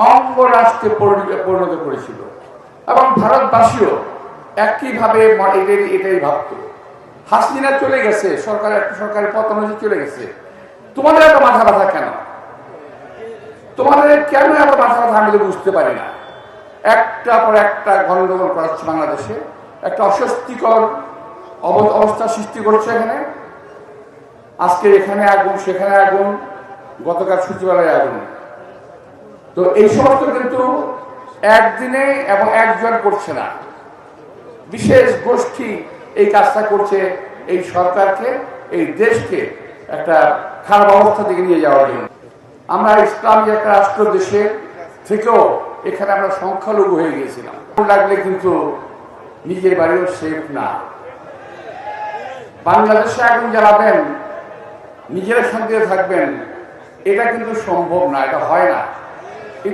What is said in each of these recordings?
অঙ্গরাষ্ট্রে পরিণত করেছিল। এবং ভারতবাসীও একইভাবে এটাই এটাই ভাবত। হাসিনা চলে গেছে, সরকার একটা সরকারের পতন হয়েছে চলে গেছে। তোমাদের এত মাথা ব্যথা কেন? তোমাদের কেন এত মাথা ব্যথা আমি বুঝতে পারি না। একটা পর একটা গন্ডগোল করাচ্ছে বাংলাদেশে। একটা অস্বস্তিকর অব- অবস্থা সৃষ্টি করছে এখানে। আজকে এখানে আগুন, সেখানে আগুন, গতকাল সচিবালয়ে আগুন। তো এই সমস্ত কিন্তু একদিনে এবং একজন করছে না। বিশেষ গোষ্ঠী এই কাজটা করছে এই সরকারকে, এই দেশকে একটা খারাপ অবস্থা থেকে নিয়ে যাওয়ার জন্য। আমরা ইসলামী একটা রাষ্ট্র দেশে থেকেও এখানে আমরা সংখ্যালঘু হয়ে গিয়েছিলাম। লাগলে কিন্তু নিজের বাড়িও সেফ না। বাংলাদেশে আগুন জ্বালাবেন, নিজেরা শান্তিতে থাকবেন, এটা কিন্তু সম্ভব না, এটা হয়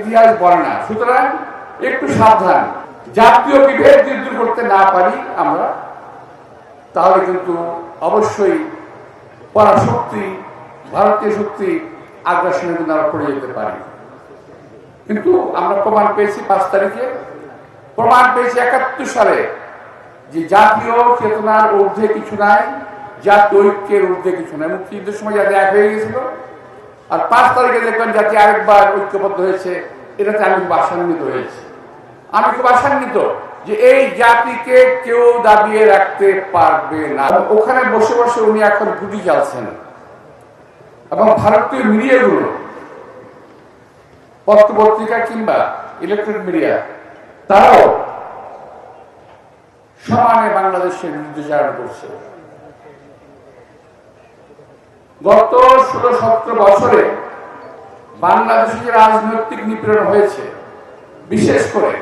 ইতিহাস বলে না। সুতরাং একটু সাবধান। জাতীয় বিভেদ যদি দূর করতে না পারি আমরা, তাহলে কিন্তু অবশ্যই পরাশক্তি, ভারতীয় শক্তি আগ্রাসনে কিন্তু আমরা পড়ে যেতে পারি। কিন্তু আমরা প্রমাণ পেয়েছি পাঁচ তারিখে। প্রমাণ পেয়েছি একাত্তর সালে যে জাতীয় চেতনার ঊর্ধ্বে কিছু নাই, জাতীয় ঐক্যের ঊর্ধ্বে কিছু নাই। মুক্তিযুদ্ধের সময় যাতে এক হয়ে গেছিল আর পাঁচ তারিখে দেখবেন জাতি আরেকবার ঐক্যবদ্ধ হয়েছে, এটাতে আমি খুব আশান্বিত হয়েছি। আমি খুব আশান্বিত যে এই জাতিকে কেউ দাবিয়ে রাখতে পারবে না। ওখানে বসে বসে উনি এখন গুটি চালছেন। এবং ভারতীয় মিডিয়াগুলো পত্র পত্রিকা কিংবা ইলেকট্রনিক মিডিয়া তারাও সমানে বাংলাদেশের নির্দেশনা করছে। গত ষোলো সতেরো বছরে বাংলাদেশে যে রাজনৈতিক নিপীড়ন হয়েছে। বিশেষ করে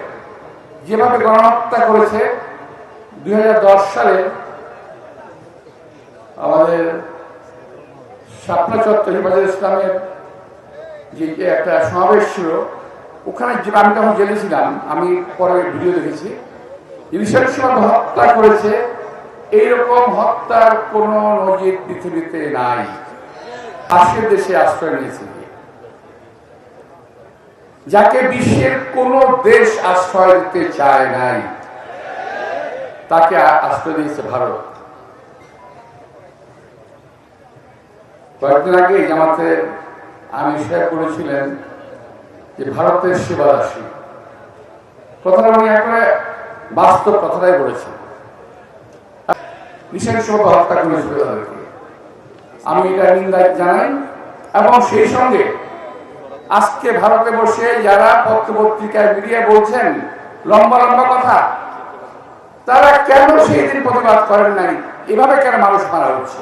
যেভাবে গণহত্যা করেছে, দুই হাজার দশ সালে আমাদের শাপলা চত্বর হিফাজুল ইসলামের যে একটা সমাবেশ ছিল, ওখানে যে আমি তখন জেলে ছিলাম, আমি পরে ভিডিও দেখেছি। রিসেন্ট সময় হত্যা করেছে, এইরকম হত্যার কোনো নজির পৃথিবীতে নাই। পাশের দেশে আশ্রয় নিয়েছে যাকে বিশ্বের কোন দেশ আশ্রয় দিতে চায় নাই, তাকে আশ্রয় দিয়েছে ভারত। কয়েকদিন আগে জামাতে আমি শেয়ার করেছিলেন যে ভারতের সেবাদাসী। কথাটা উনি একবারে বাস্তব কথাটাই বলেছেন। নৃশংস হত্যা করেছিল তাদেরকে। আমি এটা নিন্দা জানাই। এবং সেই সঙ্গে আজকে ভারতে বসে যারা পত্রপত্রিকায় মিডিয়া বলছেন, লম্বা লম্বা কথা, তারা কেন সেই দিন প্রতিবাদ করেন নাই? এভাবে কেন মানুষ মারা হচ্ছে?